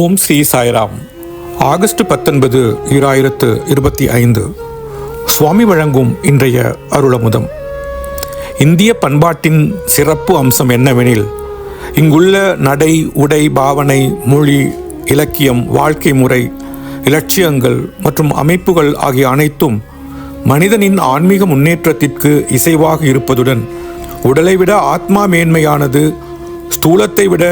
ஓம் Sri Sairam. August பத்தொன்பது இராயிரத்து இருபத்தி ஐந்து. சுவாமி வழங்கும் இன்றைய அருளமுதம். இந்திய பண்பாட்டின் சிறப்பு அம்சம் என்னவெனில் இங்குள்ள நடை உடை பாவனை மொழி இலக்கியம் வாழ்க்கை முறை இலட்சியங்கள் மற்றும் அமைப்புகள் ஆகிய அனைத்தும் மனிதனின் ஆன்மீக முன்னேற்றத்திற்கு இசைவாக இருப்பதுடன் உடலை விட ஆத்மா மேன்மையானது ஸ்தூலத்தை விட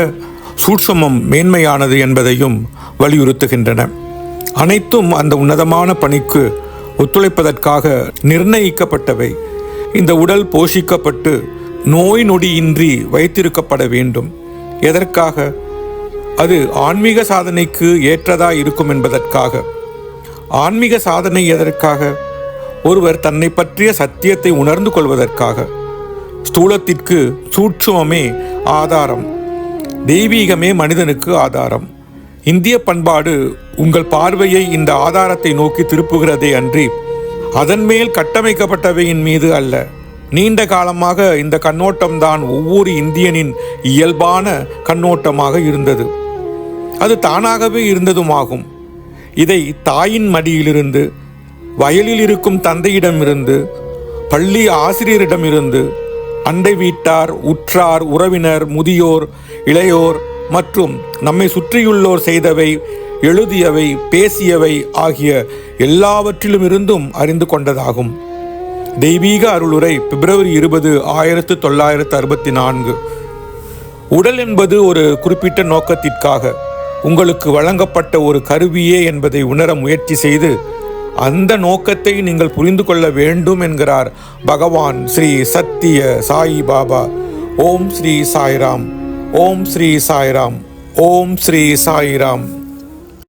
சூட்சமும் மேன்மையானது என்பதையும் வலியுறுத்துகின்றன. அனைத்தும் அந்த உன்னதமான பணிக்கு ஒத்துழைப்பதற்காக நிர்ணயிக்கப்பட்டவை. இந்த உடல் போஷிக்கப்பட்டு நோய் நொடியின்றி வைத்திருக்கப்பட வேண்டும். எதற்காக? அது ஆன்மீக சாதனைக்கு ஏற்றதா இருக்கும் என்பதற்காக. ஆன்மீக சாதனை எதற்காக? ஒருவர் தன்னை பற்றிய சத்தியத்தை உணர்ந்து கொள்வதற்காக. ஸ்தூலத்திற்கு சூட்சுமமே ஆதாரம். தெய்வீகமே மனிதனுக்கு ஆதாரம். இந்திய பண்பாடு உங்கள் பார்வையை இந்த ஆதாரத்தை நோக்கி திருப்புகிறதே அன்றி அதன் மேல் கட்டமைக்கப்பட்டவையின் மீது அல்ல. நீண்ட காலமாக இந்த கண்ணோட்டம்தான் ஒவ்வொரு இந்தியனின் இயல்பான கண்ணோட்டமாக இருந்தது. அது தானாகவே இருந்ததுமாகும். இதை தாயின் மடியிலிருந்து வயலில் இருக்கும் தந்தையிடமிருந்து பள்ளி ஆசிரியரிடமிருந்து அண்டை வீட்டார் உற்றார் உறவினர் முதியோர் இளையோர் மற்றும் நம்மை சுற்றியுள்ளோர் செய்தவை எழுதியவை பேசியவை ஆகிய எல்லாவற்றிலும் இருந்தும் அறிந்து கொண்டதாகும். தெய்வீக அருளுரை பிப்ரவரி இருபது ஆயிரத்து தொள்ளாயிரத்து அறுபத்தி நான்கு. உடல் என்பது ஒரு குறிப்பிட்ட நோக்கத்திற்காக உங்களுக்கு வழங்கப்பட்ட ஒரு கருவியே என்பதை உணர முயற்சி செய்து அந்த நோக்கத்தை நீங்கள் புரிந்து கொள்ள வேண்டும் என்கிறார் பகவான் ஸ்ரீ சத்திய சாயி பாபா. ஓம் ஸ்ரீ சாய்ராம். ஓம் ஸ்ரீ சாய்ராம். ஓம் ஸ்ரீ சாய்ராம்.